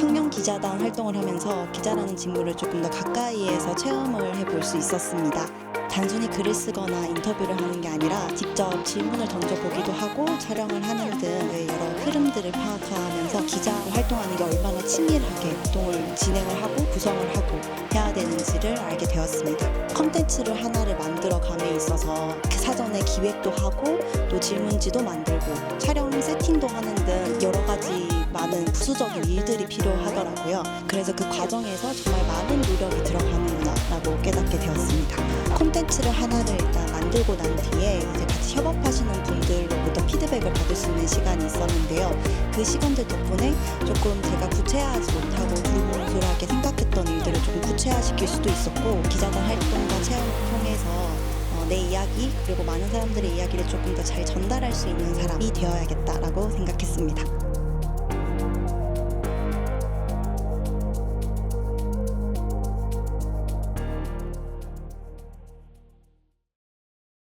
기자단 활동을 하면서 기자라는 직무를 조금 더 가까이에서 체험을 해볼 수 있었습니다. 단순히 글을 쓰거나 인터뷰를 하는 게 아니라 직접 질문을 던져보기도 하고 촬영을 하는 등 여러 흐름들을 파악하면서 기자 활동하는 게 얼마나 치밀하게 활동을 진행을 하고 구성을 하고 해야 되는지를 알게 되었습니다. 컨텐츠를 하나를 만들어 감에 있어서 그 사전에 기획도 하고 또 질문지도 만들고 촬영 세팅도 하는 많은 부수적인 일들이 필요하더라고요. 그래서 그 과정에서 정말 많은 노력이 들어가는구나라고 깨닫게 되었습니다. 콘텐츠를 하나를 일단 만들고 난 뒤에 이제 같이 협업하시는 분들로부터 피드백을 받을 수 있는 시간이 있었는데요. 그 시간들 덕분에 조금 제가 구체화하지 못하고 두루뭉술하게 생각했던 일들을 조금 구체화시킬 수도 있었고 기자단 활동과 체험을 통해서 어, 내 이야기 그리고 많은 사람들의 이야기를 조금 더 잘 전달할 수 있는 사람이 되어야겠다라고 생각했습니다.